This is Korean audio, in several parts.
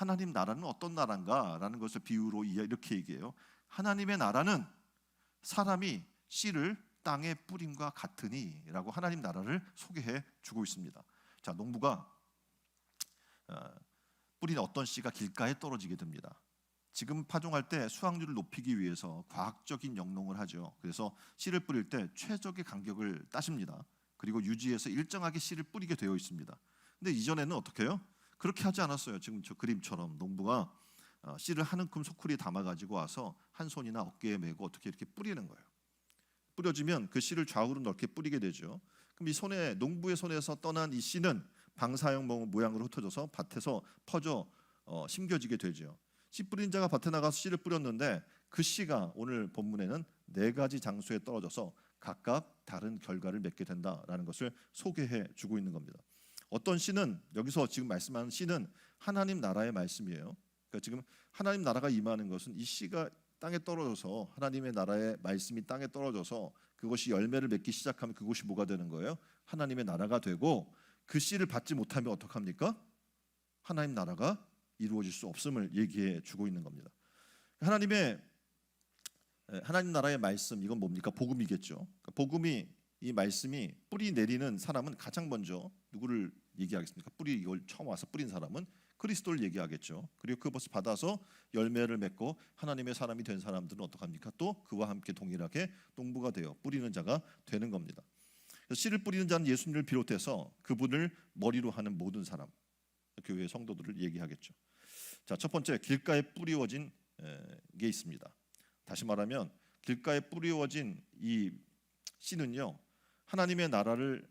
하나님 나라는 어떤 나라인가라는 것을 비유로 이렇게 얘기해요. 하나님의 나라는 사람이 씨를 땅에 뿌림과 같으니라고 하나님 나라를 소개해 주고 있습니다. 자, 농부가 어, 뿌린 어떤 씨가 길가에 떨어지게 됩니다. 지금 파종할 때 수확률을 높이기 위해서 과학적인 영농을 하죠. 그래서 씨를 뿌릴 때 최적의 간격을 따십니다. 그리고 유지해서 일정하게 씨를 뿌리게 되어 있습니다. 근데 이전에는 어떻게 해요? 그렇게 하지 않았어요. 지금 저 그림처럼 농부가 어, 씨를 한 움큼 소쿠리에 담아 가지고 와서 한 손이나 어깨에 메고 어떻게 이렇게 뿌리는 거예요. 뿌려지면 그 씨를 좌우로 넓게 뿌리게 되죠. 그럼 이 손에 농부의 손에서 떠난 이 씨는 방사형 모- 모양으로 흩어져서 밭에서 퍼져 어, 심겨지게 되죠. 씨 뿌린 자가 밭에 나가서 씨를 뿌렸는데 그 씨가 오늘 본문에는 네 가지 장소에 떨어져서 각각 다른 결과를 맺게 된다라는 것을 소개해 주고 있는 겁니다. 어떤 씨는 여기서 지금 말씀하는 씨는 하나님 나라의 말씀이에요. 그러니까 지금 하나님 나라가 임하는 것은 이 씨가 땅에 떨어져서 하나님의 나라의 말씀이 땅에 떨어져서 그것이 열매를 맺기 시작하면 그것이 뭐가 되는 거예요? 하나님의 나라가 되고 그 씨를 받지 못하면 어떡합니까? 하나님 나라가 이루어질 수 없음을 얘기해 주고 있는 겁니다. 하나님의 에, 하나님 나라의 말씀 이건 뭡니까? 복음이겠죠. 그러니까 복음이 이 말씀이 뿌리 내리는 사람은 가장 먼저 누구를 얘기하겠습니까? 뿌리 이걸 처음 와서 뿌린 사람은 그리스도를 얘기하겠죠. 그리고 그 것을 받아서 열매를 맺고 하나님의 사람이 된 사람들은 어떡합니까? 또 그와 함께 동일하게 농부가 되어 뿌리는 자가 되는 겁니다. 씨를 뿌리는 자는 예수님을 비롯해서 그분을 머리로 하는 모든 사람, 교회 성도들을 얘기하겠죠. 자, 첫 번째 길가에 뿌리워진 에, 게 있습니다. 다시 말하면 길가에 뿌리워진 이 씨는요 하나님의 나라를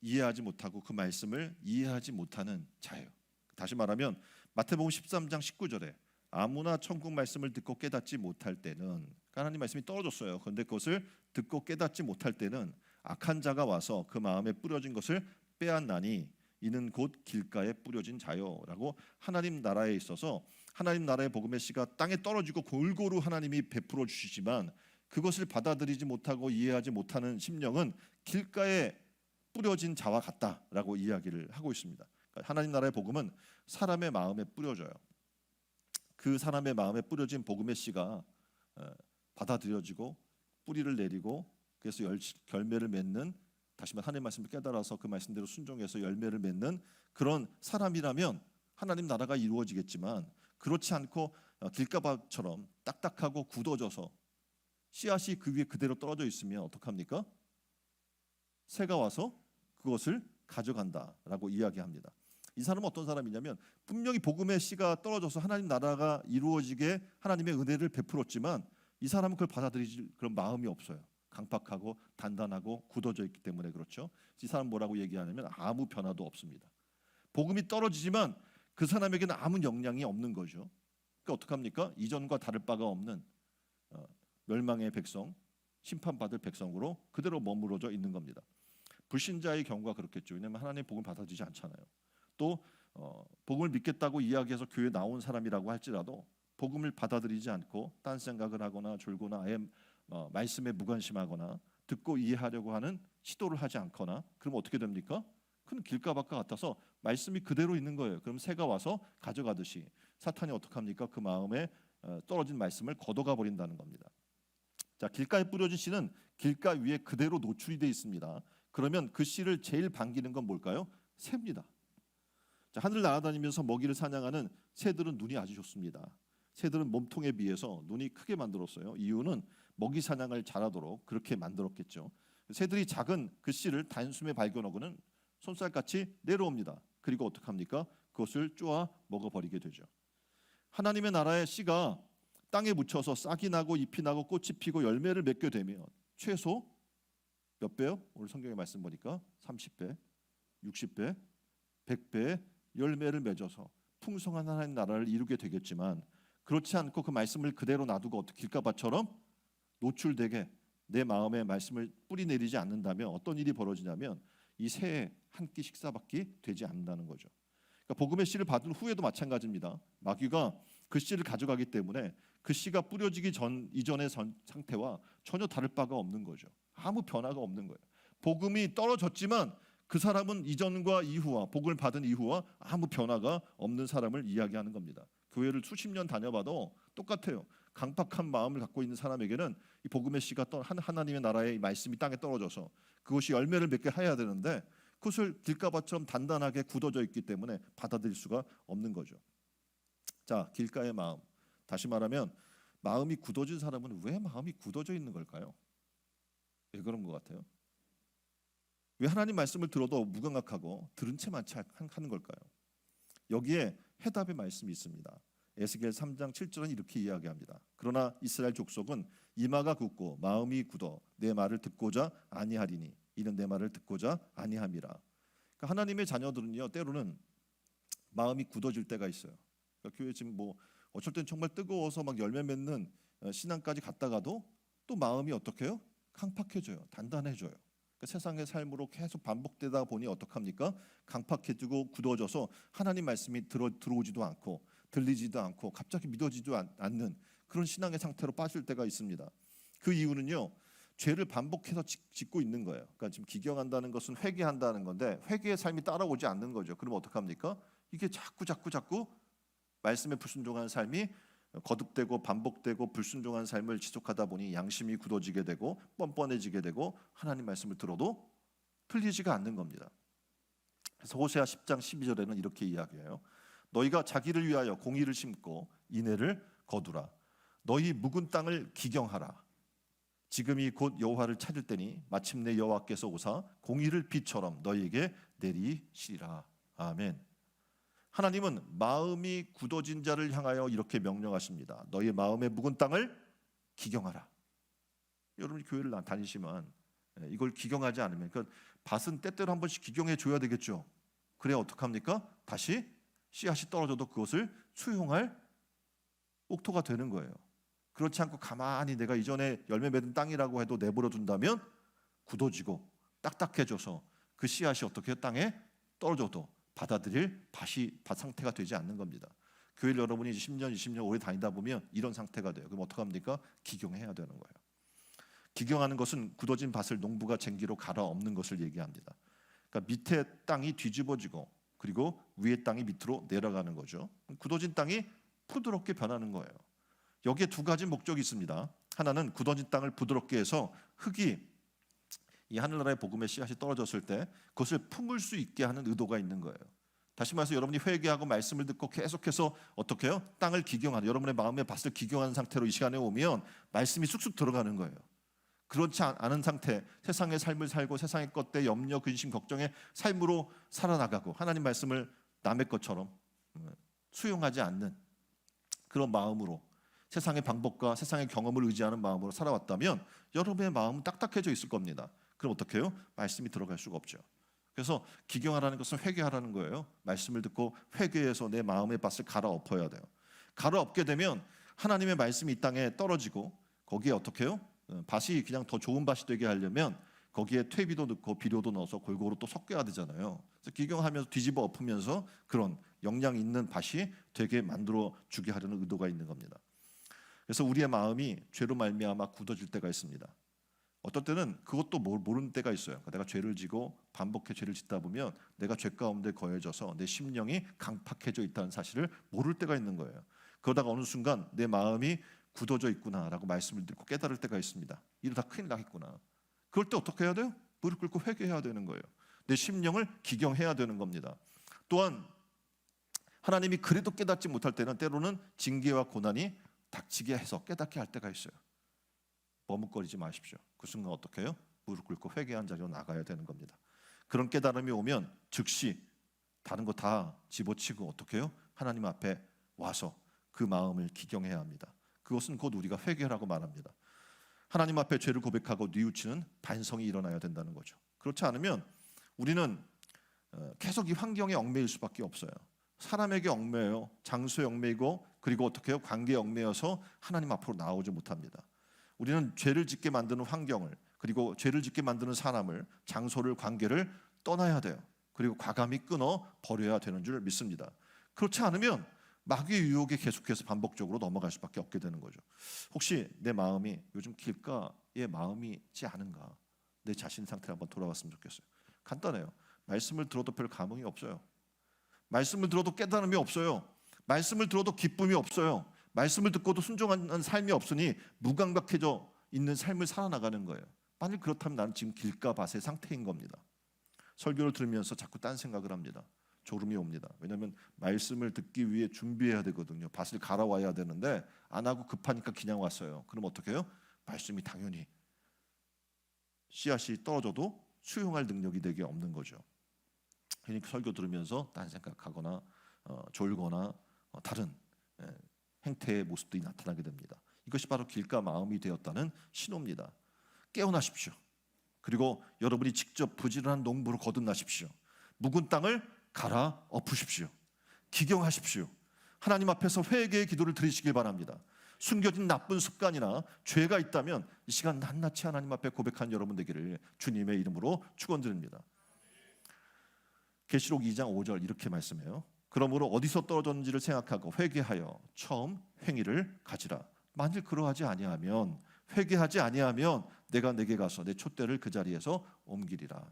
이해하지 못하고 그 말씀을 이해하지 못하는 자예요. 다시 말하면 마태복음 13장 19절에 아무나 천국 말씀을 듣고 깨닫지 못할 때는 그러니까 하나님 말씀이 떨어졌어요. 그런데 그것을 듣고 깨닫지 못할 때는 악한 자가 와서 그 마음에 뿌려진 것을 빼앗나니 이는 곧 길가에 뿌려진 자요라고 하나님 나라에 있어서 하나님 나라의 복음의 씨가 땅에 떨어지고 골고루 하나님이 베풀어 주시지만 그것을 받아들이지 못하고 이해하지 못하는 심령은 길가에 뿌려진 자와 같다라고 이야기를 하고 있습니다. 그러니까 하나님 나라의 복음은 사람의 마음에 뿌려져요. 그 사람의 마음에 뿌려진 복음의 씨가 어, 받아들여지고 뿌리를 내리고 그래서 열, 결매를 맺는 다시 말해 하나님 말씀을 깨달아서 그 말씀대로 순종해서 열매를 맺는 그런 사람이라면 하나님 나라가 이루어지겠지만 그렇지 않고 어, 길가밭처럼 딱딱하고 굳어져서 씨앗이 그 위에 그대로 떨어져 있으면 어떡합니까? 새가 와서 그것을 가져간다라고 이야기합니다. 이 사람은 어떤 사람이냐면 분명히 복음의 씨가 떨어져서 하나님 나라가 이루어지게 하나님의 은혜를 베풀었지만 이 사람은 그걸 받아들이질 그런 마음이 없어요. 강팍하고 단단하고 굳어져 있기 때문에 그렇죠. 이 사람 뭐라고 얘기하냐면 아무 변화도 없습니다. 복음이 떨어지지만 그 사람에게는 아무 영향이 없는 거죠. 그러니까 어떡합니까? 이전과 다를 바가 없는 어, 멸망의 백성, 심판받을 백성으로 그대로 머무러져 있는 겁니다. 불신자의 경우가 그렇겠죠. 왜냐하면 하나님의 복을 받아들이지 않잖아요. 또 어, 복음을 믿겠다고 이야기해서 교회 나온 사람이라고 할지라도 복음을 받아들이지 않고 딴 생각을 하거나 졸거나 아예 어, 말씀에 무관심하거나 듣고 이해하려고 하는 시도를 하지 않거나 그럼 어떻게 됩니까? 그는 길가밭과 같아서 말씀이 그대로 있는 거예요. 그럼 새가 와서 가져가듯이 사탄이 어떡합니까? 그 마음에 어, 떨어진 말씀을 걷어가 버린다는 겁니다. 자, 길가에 뿌려진 씨는 길가 위에 그대로 노출이 되어 있습니다. 그러면 그 씨를 제일 반기는 건 뭘까요? 새입니다. 자, 하늘 날아다니면서 먹이를 사냥하는 새들은 눈이 아주 좋습니다. 새들은 몸통에 비해서 눈이 크게 만들었어요. 이유는 먹이 사냥을 잘하도록 그렇게 만들었겠죠. 새들이 작은 그 씨를 단숨에 발견하고는 손살같이 내려옵니다. 그리고 어떡합니까? 그것을 쪼아 먹어버리게 되죠. 하나님의 나라의 씨가 땅에 묻혀서 싹이 나고 잎이 나고 꽃이 피고 열매를 맺게 되면 최소 몇 배요? 오늘 성경의 말씀 보니까 30배, 60배, 100배 열매를 맺어서 풍성한 하나님 나라를 이루게 되겠지만 그렇지 않고 그 말씀을 그대로 놔두고 어떻게 길가밭처럼 노출되게 내 마음에 말씀을 뿌리 내리지 않는다면 어떤 일이 벌어지냐면 이 새의 한끼 식사밖에 되지 않는다는 거죠. 그러니까 복음의 씨를 받은 후에도 마찬가지입니다. 마귀가 그 씨를 가져가기 때문에 그 씨가 뿌려지기 전 이전의 전, 상태와 전혀 다를 바가 없는 거죠. 아무 변화가 없는 거예요. 복음이 떨어졌지만 그 사람은 이전과 이후와 복을 받은 이후와 아무 변화가 없는 사람을 이야기하는 겁니다. 교회를 수십 년 다녀봐도 똑같아요. 강팍한 마음을 갖고 있는 사람에게는 이 복음의 씨가 떠 한- 하나님의 나라의 이 말씀이 땅에 떨어져서 그것이 열매를 맺게 해야 되는데 그것을 길가밭처럼 단단하게 굳어져 있기 때문에 받아들일 수가 없는 거죠. 자, 길가의 마음. 다시 말하면 마음이 굳어진 사람은 왜 마음이 굳어져 있는 걸까요? 왜 그런 것 같아요? 왜 하나님 말씀을 들어도 무감각하고 들은 채만 채 하는 걸까요? 여기에 해답의 말씀이 있습니다. 에스겔 3장 7절은 이렇게 이야기합니다. 그러나 이스라엘 족속은 이마가 굳고 마음이 굳어 내 말을 듣고자 아니하리니 이는 내 말을 듣고자 아니함이라. 그러니까 하나님의 자녀들은요 때로는 마음이 굳어질 때가 있어요. 그러니까 교회 지금 뭐 어쩔 땐 정말 뜨거워서 막 열매 맺는 어, 신앙까지 갔다가도 또 마음이 어떻게요? 강팍해져요. 단단해져요. 그러니까 세상의 삶으로 계속 반복되다 보니 어떡합니까? 강팍해지고 굳어져서 하나님 말씀이 들어 들어오지도 않고 들리지도 않고 갑자기 믿어지도 않, 않는 그런 신앙의 상태로 빠질 때가 있습니다. 그 이유는요. 죄를 반복해서 짓- 짓고 있는 거예요. 그러니까 지금 기경한다는 것은 회개한다는 건데 회개의 삶이 따라오지 않는 거죠. 그럼 어떡합니까? 이게 자꾸 자꾸 자꾸 말씀에 불순종하는 삶이 거듭되고 반복되고 불순종한 삶을 지속하다 보니 양심이 굳어지게 되고 뻔뻔해지게 되고 하나님 말씀을 들어도 틀리지가 않는 겁니다. 그래서 호세아 10장 12절에는 이렇게 이야기해요. 너희가 자기를 위하여 공의를 심고 인애를 거두라. 너희 묵은 땅을 기경하라. 지금이 곧 여호와를 찾을 때니 마침내 여호와께서 오사 공의를 빛처럼 너희에게 내리시리라. 아멘. 하나님은 마음이 굳어진 자를 향하여 이렇게 명령하십니다. 너희 마음의 묵은 땅을 기경하라. 여러분이 교회를 나- 다니시면 예, 이걸 기경하지 않으면 그 밭은 때때로 한 번씩 기경해 줘야 되겠죠. 그래야 어떡합니까? 다시 씨앗이 떨어져도 그것을 수용할 옥토가 되는 거예요. 그렇지 않고 가만히 내가 이전에 열매 맺은 땅이라고 해도 내버려 둔다면 굳어지고 딱딱해져서 그 씨앗이 어떻게 땅에 떨어져도 받아들일 밭이 밭 상태가 되지 않는 겁니다. 교회를 여러분이 10년, 20년 오래 다니다 보면 이런 상태가 돼요. 그럼 어떡합니까? 기경해야 되는 거예요. 기경하는 것은 굳어진 밭을 농부가 쟁기로 갈아 엎는 것을 얘기합니다. 그러니까 밑에 땅이 뒤집어지고 그리고 위에 땅이 밑으로 내려가는 거죠. 굳어진 땅이 부드럽게 변하는 거예요. 여기에 두 가지 목적이 있습니다. 하나는 굳어진 땅을 부드럽게 해서 흙이 이 하늘나라의 복음의 씨앗이 떨어졌을 때 그것을 품을 수 있게 하는 의도가 있는 거예요. 다시 말해서 여러분이 회개하고 말씀을 듣고 계속해서 어떻게 해요? 땅을 기경하는 여러분의 마음의 밭을 기경하는 상태로 이 시간에 오면 말씀이 쑥쑥 들어가는 거예요. 그렇지 않- 않은 상태, 세상의 삶을 살고 세상의 것들 염려, 근심, 걱정의 삶으로 살아나가고 하나님 말씀을 남의 것처럼 음, 수용하지 않는 그런 마음으로 세상의 방법과 세상의 경험을 의지하는 마음으로 살아왔다면 여러분의 마음은 딱딱해져 있을 겁니다. 그럼 어떻게 해요? 말씀이 들어갈 수가 없죠. 그래서 기경하라는 것은 회개하라는 거예요. 말씀을 듣고 회개해서 내 마음의 밭을 갈아엎어야 돼요. 갈아엎게 되면 하나님의 말씀이 이 땅에 떨어지고 거기에 어떻게 해요? 어, 밭이 그냥 더 좋은 밭이 되게 하려면 거기에 퇴비도 넣고 비료도 넣어서 골고루 또 섞여야 되잖아요. 그래서 기경하면서 뒤집어 엎으면서 그런 영양 있는 밭이 되게 만들어 주게 하려는 의도가 있는 겁니다. 그래서 우리의 마음이 죄로 말미암아 굳어질 때가 있습니다. 어떨 때는 그것도 모르- 모르는 때가 있어요. 그러니까 내가 죄를 지고 반복해 죄를 짓다 보면 내가 죄 가운데 거해져서 내 심령이 강팍해져 있다는 사실을 모를 때가 있는 거예요. 그러다가 어느 순간 내 마음이 굳어져 있구나라고 말씀을 듣고 깨달을 때가 있습니다. 이러다 큰일 나겠구나. 그럴 때 어떻게 해야 돼요? 무릎 꿇고 회개해야 되는 거예요. 내 심령을 기경해야 되는 겁니다. 또한 하나님이 그래도 깨닫지 못할 때는 때로는 징계와 고난이 닥치게 해서 깨닫게 할 때가 있어요. 머뭇거리지 마십시오. 그 순간 어떻게 해요? 무릎 꿇고 회개한 자리로 나가야 되는 겁니다. 그런 깨달음이 오면 즉시 다른 거 다 집어치고 어떻게 해요? 하나님 앞에 와서 그 마음을 기경해야 합니다. 그것은 곧 우리가 회개라고 말합니다. 하나님 앞에 죄를 고백하고 뉘우치는 반성이 일어나야 된다는 거죠. 그렇지 않으면 우리는 어, 계속 이 환경에 얽매일 수밖에 없어요. 사람에게 얽매여 장소에 얽매이고 그리고 어떻게 해요? 관계에 얽매여서 하나님 앞으로 나오지 못합니다. 우리는 죄를 짓게 만드는 환경을 그리고 죄를 짓게 만드는 사람을 장소를 관계를 떠나야 돼요. 그리고 과감히 끊어 버려야 되는 줄 믿습니다. 그렇지 않으면 마귀의 유혹에 계속해서 반복적으로 넘어갈 수밖에 없게 되는 거죠. 혹시 내 마음이 요즘 길가의 마음이지 않은가? 내 자신 상태를 한번 돌아봤으면 좋겠어요. 간단해요. 말씀을 들어도 별 감흥이 없어요. 말씀을 들어도 깨달음이 없어요. 말씀을 들어도 기쁨이 없어요. 말씀을 듣고도 순종하는 삶이 없으니 무감각해져 있는 삶을 살아나가는 거예요. 만일 그렇다면 나는 지금 길가 밭의 상태인 겁니다. 설교를 들으면서 자꾸 딴 생각을 합니다. 졸음이 옵니다. 왜냐하면 말씀을 듣기 위해 준비해야 되거든요. 밭을 갈아와야 되는데 안 하고 급하니까 그냥 왔어요. 그럼 어떻게 해요? 말씀이 당연히 씨앗이 떨어져도 수용할 능력이 되게 없는 거죠. 그러니까 설교 들으면서 딴 생각하거나 어, 졸거나 어, 다른 예, 행태의 모습들이 나타나게 됩니다. 이것이 바로 길가 마음이 되었다는 신호입니다. 깨어나십시오. 그리고 여러분이 직접 부지런한 농부로 거듭나십시오. 묵은 땅을 갈아 엎으십시오. 기경하십시오. 하나님 앞에서 회개의 기도를 드리시길 바랍니다. 숨겨진 나쁜 습관이나 죄가 있다면 이 시간 낱낱이 하나님 앞에 고백한 여러분 되기를 주님의 이름으로 축원드립니다. 계시록 2장 5절 이렇게 말씀해요. 그러므로 어디서 떨어졌는지를 생각하고 회개하여 처음 행위를 가지라. 만일 그러하지 아니하면 회개하지 아니하면 내가 내게 가서 내 촛대를 그 자리에서 옮기리라.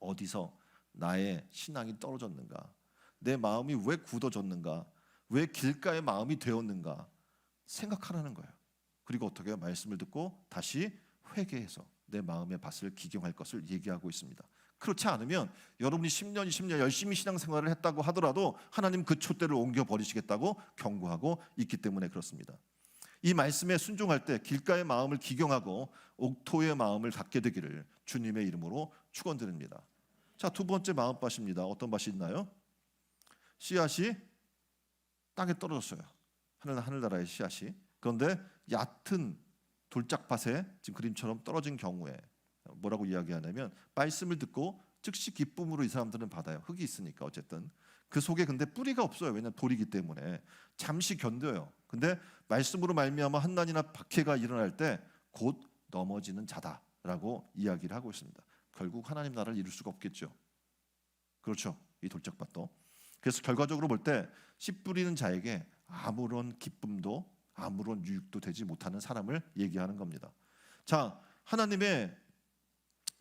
어디서 나의 신앙이 떨어졌는가? 내 마음이 왜 굳어졌는가? 왜 길가의 마음이 되었는가? 생각하라는 거예요. 그리고 어떻게? 말씀을 듣고 다시 회개해서 내 마음의 밭을 기경할 것을 얘기하고 있습니다. 그렇지 않으면 여러분이 10년, 20년 열심히 신앙생활을 했다고 하더라도 하나님 그 촛대를 옮겨 버리시겠다고 경고하고 있기 때문에 그렇습니다. 이 말씀에 순종할 때 길가의 마음을 기경하고 옥토의 마음을 갖게 되기를 주님의 이름으로 축원드립니다. 자, 두 번째 마음밭입니다. 어떤 밭이 있나요? 씨앗이 땅에 떨어졌어요. 하늘 하늘나라의 씨앗이. 그런데 얕은 돌짝밭에 지금 그림처럼 떨어진 경우에 뭐라고 이야기하냐면 말씀을 듣고 즉시 기쁨으로 이 사람들은 받아요. 흙이 있으니까 어쨌든 그 속에 근데 뿌리가 없어요. 왜냐면 돌이기 때문에 잠시 견뎌요. 근데 말씀으로 말미암아 한난이나 박해가 일어날 때 곧 넘어지는 자다라고 이야기를 하고 있습니다. 결국 하나님 나라를 이룰 수가 없겠죠. 그렇죠. 이 돌짝밭도. 그래서 결과적으로 볼 때 씨 뿌리는 자에게 아무런 기쁨도 아무런 유익도 되지 못하는 사람을 얘기하는 겁니다. 자, 하나님의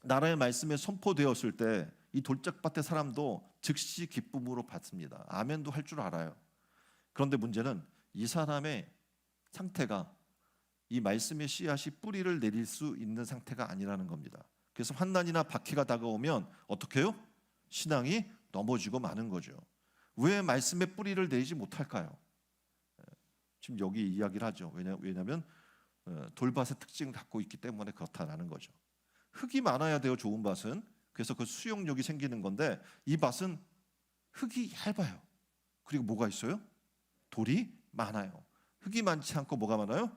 나라의 말씀에 선포되었을 때 이 돌짝밭의 사람도 즉시 기쁨으로 받습니다. 아멘도 할 줄 알아요. 그런데 문제는 이 사람의 상태가 이 말씀의 씨앗이 뿌리를 내릴 수 있는 상태가 아니라는 겁니다. 그래서 환난이나 박해가 다가오면 어떻게 해요? 신앙이 넘어지고 마는 거죠. 왜 말씀의 뿌리를 내지 못할까요? 지금 여기 이야기를 하죠. 왜냐, 왜냐하면 어, 돌밭의 특징을 갖고 있기 때문에 그렇다라는 거죠. 흙이 많아야 돼요. 좋은 밭은. 그래서 그 수용력이 생기는 건데 이 밭은 흙이 얇아요. 그리고 뭐가 있어요? 돌이 많아요. 흙이 많지 않고 뭐가 많아요?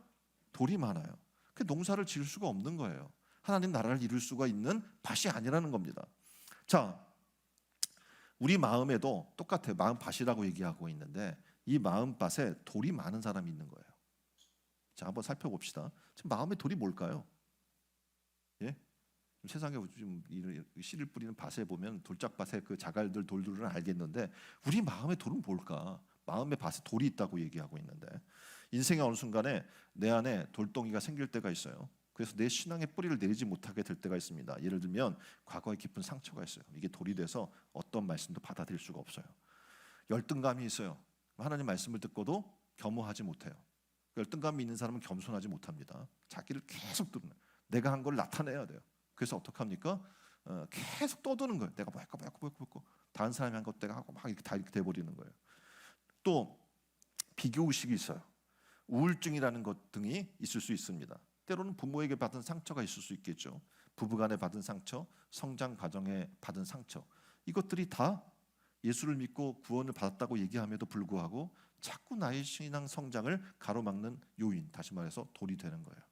돌이 많아요. 그 농사를 지을 수가 없는 거예요. 하나님 나라를 이룰 수가 있는 밭이 아니라는 겁니다. 자, 우리 마음에도 똑같아요. 마음 밭이라고 얘기하고 있는데 이 마음 밭에 돌이 많은 사람이 있는 거예요. 자, 한번 살펴봅시다. 지금 마음의 돌이 뭘까요? 예? 세상에 지금 씨를 뿌리는 밭에 보면 돌짝밭에 그 자갈들 돌들은 알겠는데 우리 마음의 돌은 뭘까? 마음의 밭에 돌이 있다고 얘기하고 있는데 인생의 어느 순간에 내 안에 돌덩이가 생길 때가 있어요. 그래서 내 신앙의 뿌리를 내리지 못하게 될 때가 있습니다. 예를 들면 과거에 깊은 상처가 있어요. 이게 돌이 돼서 어떤 말씀도 받아들일 수가 없어요. 열등감이 있어요. 하나님 말씀을 듣고도 겸허하지 못해요. 열등감이 있는 사람은 겸손하지 못합니다. 자기를 계속 듣는 내가 한 걸 나타내야 돼요. 그래서 어떡합니까? 어, 계속 떠드는 거예요. 내가 뭐 할까 뭐 할까 뭐 할까 뭐 할까 다른 사람이 한것 내가 하고 막 이렇게 다 이렇게 돼버리는 거예요. 또 비교 의식이 있어요. 우울증이라는 것 등이 있을 수 있습니다. 때로는 부모에게 받은 상처가 있을 수 있겠죠. 부부간에 받은 상처, 성장 과정에 받은 상처. 이것들이 다 예수를 믿고 구원을 받았다고 얘기함에도 불구하고 자꾸 나의 신앙 성장을 가로막는 요인, 다시 말해서 돌이 되는 거예요.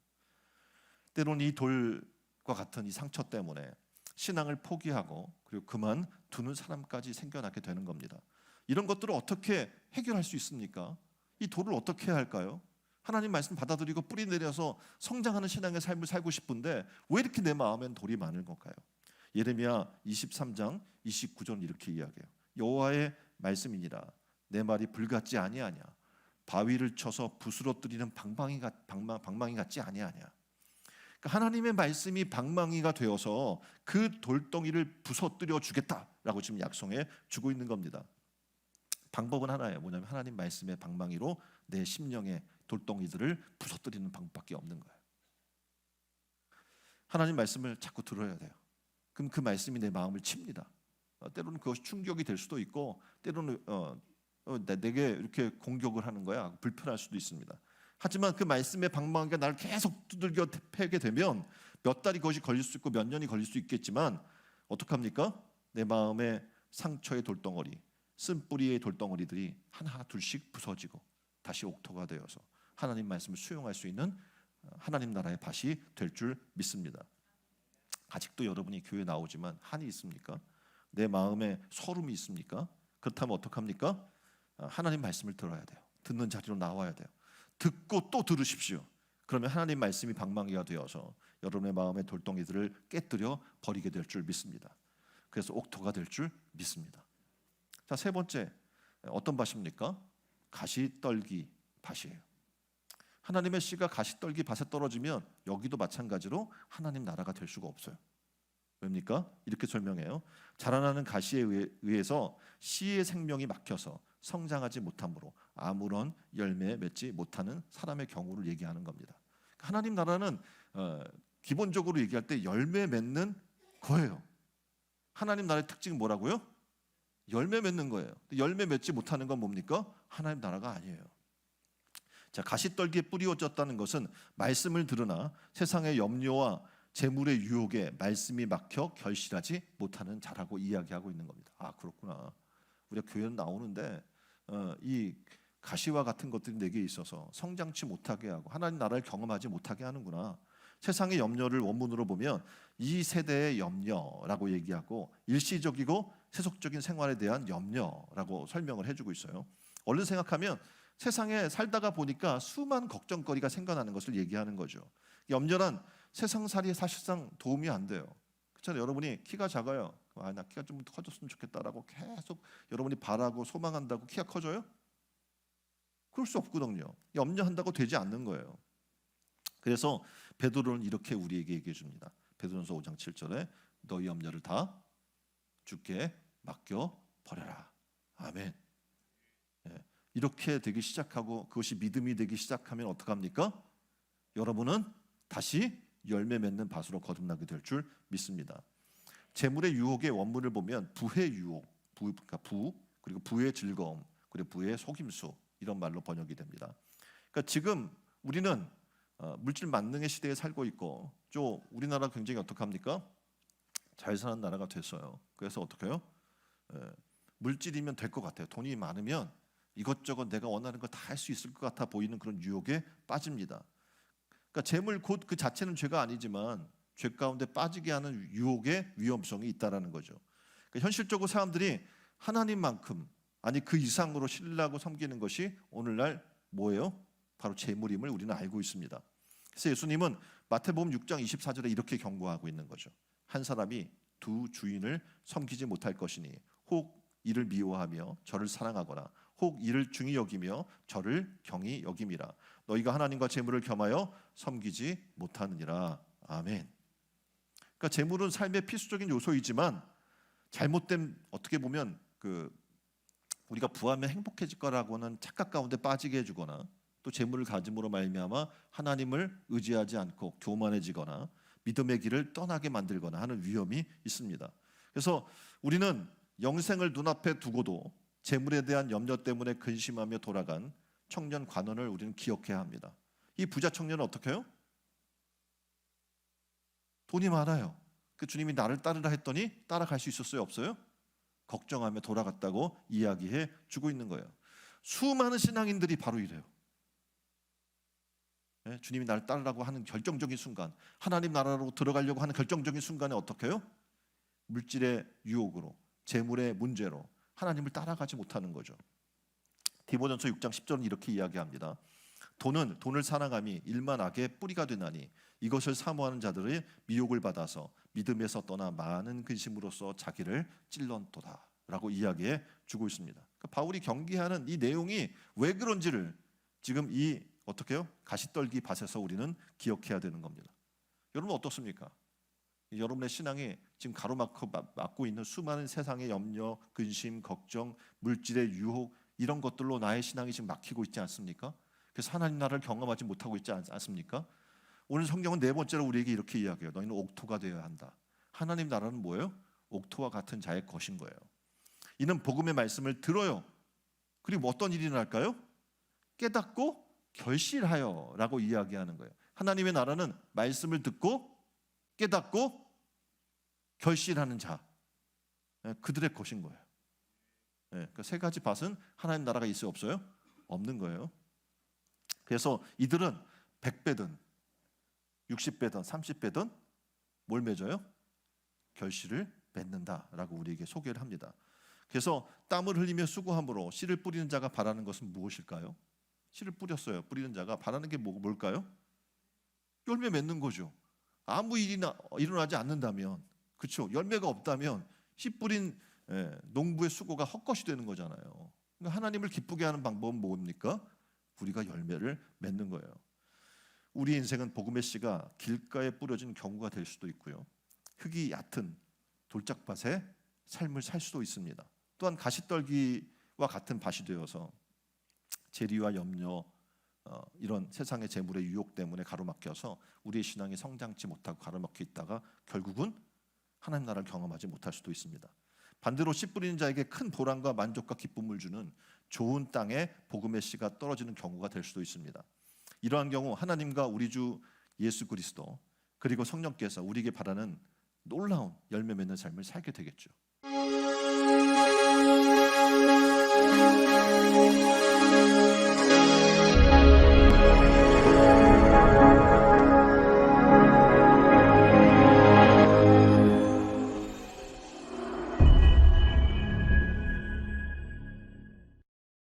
때로는 이 돌과 같은 이 상처 때문에 신앙을 포기하고 그리고 그만 두는 사람까지 생겨나게 되는 겁니다. 이런 것들을 어떻게 해결할 수 있습니까? 이 돌을 어떻게 해야 할까요? 하나님 말씀 받아들이고 뿌리 내려서 성장하는 신앙의 삶을 살고 싶은데 왜 이렇게 내 마음엔 돌이 많은 걸까요? 예레미야 23장 29절 이렇게 이야기해요. 여호와의 말씀이니라 내 말이 불같지 아니하냐 바위를 쳐서 부스러뜨리는 방망이 같 방망, 방망이 같지 아니하냐 하나님의 말씀이 방망이가 되어서 그 돌덩이를 부서뜨려 주겠다라고 지금 약속해 주고 있는 겁니다. 방법은 하나예요. 뭐냐면 하나님 말씀의 방망이로 내 심령의 돌덩이들을 부서뜨리는 방법밖에 없는 거예요. 하나님 말씀을 자꾸 들어야 돼요. 그럼 그 말씀이 내 마음을 칩니다. 어, 때로는 그것이 충격이 될 수도 있고 때로는 어, 어, 내- 내게 이렇게 공격을 하는 거야 불편할 수도 있습니다. 하지만 그 말씀의 방망이가 나를 계속 두들겨 패게 되면 몇 달이 그것이 걸릴 수 있고 몇 년이 걸릴 수 있겠지만 어떡합니까? 내 마음의 상처의 돌덩어리, 쓴뿌리의 돌덩어리들이 하나 둘씩 부서지고 다시 옥토가 되어서 하나님 말씀을 수용할 수 있는 어, 하나님 나라의 밭이 될 줄 믿습니다. 아직도 여러분이 교회 나오지만 한이 있습니까? 내 마음에 서름이 있습니까? 그렇다면 어떡합니까? 어, 하나님 말씀을 들어야 돼요. 듣는 자리로 나와야 돼요. 듣고 또 들으십시오. 그러면 하나님 말씀이 방망이가 되어서 여러분의 마음의 돌덩이들을 깨뜨려 버리게 될 줄 믿습니다. 그래서 옥토가 될 줄 믿습니다. 자, 세 번째 어떤 밭입니까? 가시떨기 밭이에요. 하나님의 씨가 가시떨기 밭에 떨어지면 여기도 마찬가지로 하나님 나라가 될 수가 없어요. 왜입니까? 이렇게 설명해요. 자라나는 가시에 의해- 의해서 씨의 생명이 막혀서 성장하지 못함으로 아무런 열매 맺지 못하는 사람의 경우를 얘기하는 겁니다. 하나님 나라는 어, 기본적으로 얘기할 때 열매 맺는 거예요. 하나님 나라의 특징은 뭐라고요? 열매 맺는 거예요. 열매 맺지 못하는 건 뭡니까? 하나님 나라가 아니에요. 자, 가시떨기에 뿌리워졌다는 것은 말씀을 들으나 세상의 염려와 재물의 유혹에 말씀이 막혀 결실하지 못하는 자라고 이야기하고 있는 겁니다. 아 그렇구나. 우리가 교회 나오는데 어, 이 가시와 같은 것들이 내게 있어서 성장치 못하게 하고 하나님 나라를 경험하지 못하게 하는구나. 세상의 염려를 원문으로 보면 이 세대의 염려라고 얘기하고 일시적이고 세속적인 생활에 대한 염려라고 설명을 해주고 있어요. 얼른 생각하면 세상에 살다가 보니까 수많은 걱정거리가 생겨나는 것을 얘기하는 거죠. 염려란 세상살이에 사실상 도움이 안 돼요. 그렇잖아요. 여러분이 키가 작아요. 아, 나 키가 좀 커졌으면 좋겠다라고 계속 여러분이 바라고 소망한다고 키가 커져요? 그럴 수 없거든요. 염려한다고 되지 않는 거예요. 그래서 베드로는 이렇게 우리에게 얘기해 줍니다. 베드로전서 5장 7절에 너희 염려를 다 주께 맡겨 버려라. 아멘. 예, 이렇게 되기 시작하고 그것이 믿음이 되기 시작하면 어떡합니까? 여러분은 다시 열매 맺는 밭으로 거듭나게 될 줄 믿습니다. 재물의 유혹의 원문을 보면 부의 유혹, 부, 그러니까 부 그리고 부의 즐거움 그리고 부의 속임수 이런 말로 번역이 됩니다. 그러니까 지금 우리는 어, 물질 만능의 시대에 살고 있고 또 우리나라 굉장히 어떡합니까? 잘 사는 나라가 됐어요. 그래서 어떻게요? 물질이면 될 것 같아요. 돈이 많으면 이것저것 내가 원하는 거다할 수 있을 것 같아 보이는 그런 유혹에 빠집니다. 그러니까 재물 곧 그 자체는 죄가 아니지만 죄 가운데 빠지게 하는 유혹의 위험성이 있다라는 거죠. 그러니까 현실적으로 사람들이 하나님만큼 아니 그 이상으로 신뢰하고 섬기는 것이 오늘날 뭐예요? 바로 재물임을 우리는 알고 있습니다. 그래서 예수님은 마태복음 6장 24절에 이렇게 경고하고 있는 거죠. 한 사람이 두 주인을 섬기지 못할 것이니 혹 이를 미워하며 저를 사랑하거나 혹 이를 중히 여기며 저를 경히 여김이라 너희가 하나님과 재물을 겸하여 섬기지 못하느니라 아멘. 그러니까 재물은 삶의 필수적인 요소이지만 잘못된 어떻게 보면 그 우리가 부하면 행복해질 거라고는 착각 가운데 빠지게 해주거나 또 재물을 가짐으로 말미암아 하나님을 의지하지 않고 교만해지거나 믿음의 길을 떠나게 만들거나 하는 위험이 있습니다. 그래서 우리는 영생을 눈앞에 두고도 재물에 대한 염려 때문에 근심하며 돌아간 청년 관원을 우리는 기억해야 합니다. 이 부자 청년은 어떻게 해요? 돈이 많아요. 그 주님이 나를 따르라 했더니 따라갈 수 있었어요? 없어요? 걱정하며 돌아갔다고 이야기해 주고 있는 거예요. 수많은 신앙인들이 바로 이래요. 예, 주님이 나를 따르라고 하는 결정적인 순간, 하나님 나라로 들어가려고 하는 결정적인 순간에 어떻게 해요? 물질의 유혹으로, 재물의 문제로 하나님을 따라가지 못하는 거죠. 디모전서 6장 10절은 이렇게 이야기합니다. 돈은 돈을 사랑함이 일만 악의 뿌리가 되나니 이것을 사모하는 자들의 미혹을 받아서 믿음에서 떠나 많은 근심으로써 자기를 찔렀도다라고 이야기해 주고 있습니다. 그러니까 바울이 경계하는 이 내용이 왜 그런지를 지금 이 어떻게요? 가시떨기 밭에서 우리는 기억해야 되는 겁니다. 여러분 어떻습니까? 여러분의 신앙이 지금 가로막고 있는 수많은 세상의 염려, 근심, 걱정, 물질의 유혹 이런 것들로 나의 신앙이 지금 막히고 있지 않습니까? 그래서 하나님 나라를 경험하지 못하고 있지 않- 않습니까? 오늘 성경은 네 번째로 우리에게 이렇게 이야기해요. 너희는 옥토가 되어야 한다. 하나님 나라는 뭐예요? 옥토와 같은 자의 것인 거예요. 이는 복음의 말씀을 들어요. 그리고 어떤 일이 날까요? 깨닫고 결실하여라고 이야기하는 거예요. 하나님의 나라는 말씀을 듣고 깨닫고 결실하는 자 예, 그들의 것인 거예요. 예, 그세 가지 밭은 하나님 나라가 있어요 없어요? 없는 거예요. 그래서 이들은 100배든 60배든 30배든 뭘 맺어요? 결실을 맺는다라고 우리에게 소개를 합니다. 그래서 땀을 흘리며 수고함으로 씨를 뿌리는 자가 바라는 것은 무엇일까요? 씨를 뿌렸어요. 뿌리는 자가 바라는 게 뭐- 뭘까요? 열매 맺는 거죠. 아무 일이나 일어나지 않는다면, 그렇죠? 열매가 없다면 씨 뿌린 예, 농부의 수고가 헛것이 되는 거잖아요. 그러니까 하나님을 기쁘게 하는 방법은 뭡니까? 우리가 열매를 맺는 거예요. 우리 인생은 복음의 씨가 길가에 뿌려진 경우가 될 수도 있고요. 흙이 얕은 돌짝밭에 삶을 살 수도 있습니다. 또한 가시떨기와 같은 밭이 되어서 재리와 염려 어, 이런 세상의 재물의 유혹 때문에 가로막혀서 우리의 신앙이 성장치 못하고 가로막혀 있다가 결국은 하나님 나라를 경험하지 못할 수도 있습니다. 반대로 씨 뿌리는 자에게 큰 보람과 만족과 기쁨을 주는 좋은 땅에 복음의 씨가 떨어지는 경우가 될 수도 있습니다. 이러한 경우 하나님과 우리 주 예수 그리스도 그리고 성령께서 우리에게 바라는 놀라운 열매 맺는 삶을 살게 되겠죠.